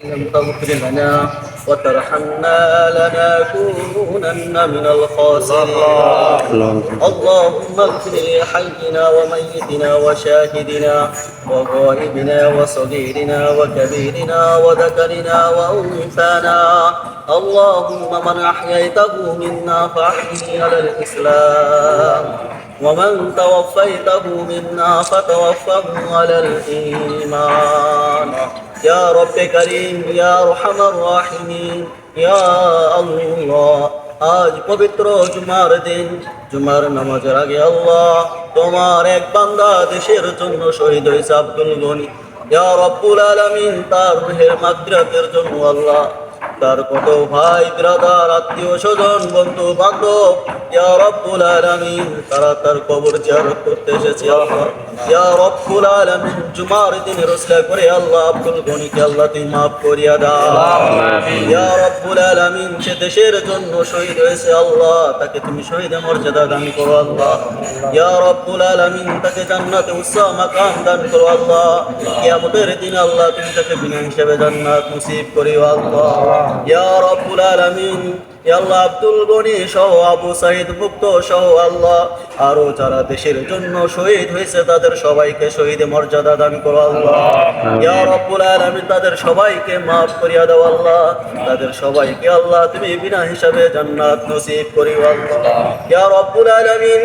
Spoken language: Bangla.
لم تغفر لنا وترحمنا لنكونن من الخاسرين. اللهم اغفر لحينا وميتنا وشاهدنا وغائبنا وصغيرنا وكبيرنا وذكرنا وأنثانا. اللهم من أحييته منا فاحيه على الإسلام. ومن توفيته منا فتوفه على الإيمان يا رب كريم يا أرحم الراحمين يا الله আজ পবিত্র জুমার দিন জুমার নামাজের আগে আল্লাহ তোমার এক বান্দা দেশের জন্য শহীদ হয়েছে আব্দুল গনি ইয়া রব্বুল আলামিন তার রুহের মাগফিরাতের জন্য আল্লাহ তার কত ভাই ব্রাদার আত্মীয় স্বজন বন্ধু বান্ধব ইয়া রব্বুল আলামিন তারা তার কবর জিয়ারত করতে এসেছে আল্লাহ। ইয়া রব্বুল আলামিন জুমার দিনে রসলা করে আল্লাহ আব্দুল গনিকে আল্লাহ তুই মাফ করিয়া দাও। ইয়া রব্বুল আলামিন সে দেশের জন্য শহীদ হয়েছে আল্লাহ। তাকে তুমি শহীদ মর্যাদা দান করো আল্লাহ। ইয়া রব্বুল আলামিন তাকে জান্নাতে উচ্চ মাকাম দান করো আল্লাহ। কিয়ামতের দিন আল্লাহ তুমি তাকে বিনা হিসেবে জান্নাত নসিব করিও আল্লাহ। ইয়া রব্বুল আলামিন আল্লাহ আব্দুল গনি সহ আবু সাইদ মুক্ত সহ আল্লাহ আরও যারা দেশের জন্য শহীদ হয়েছে তাদের সবাইকে শহীদ মর্যাদা দান করো আল্লাহ। ইয়া রব্বুল আলামিন তাদের সবাইকে মাফ করিয়া দাও আল্লাহ। তাদের সবাইকে আল্লাহ তুমি বিনা হিসাবে জান্নাত নসিব করিও আল্লাহ। ইয়া রব্বুল আলামিন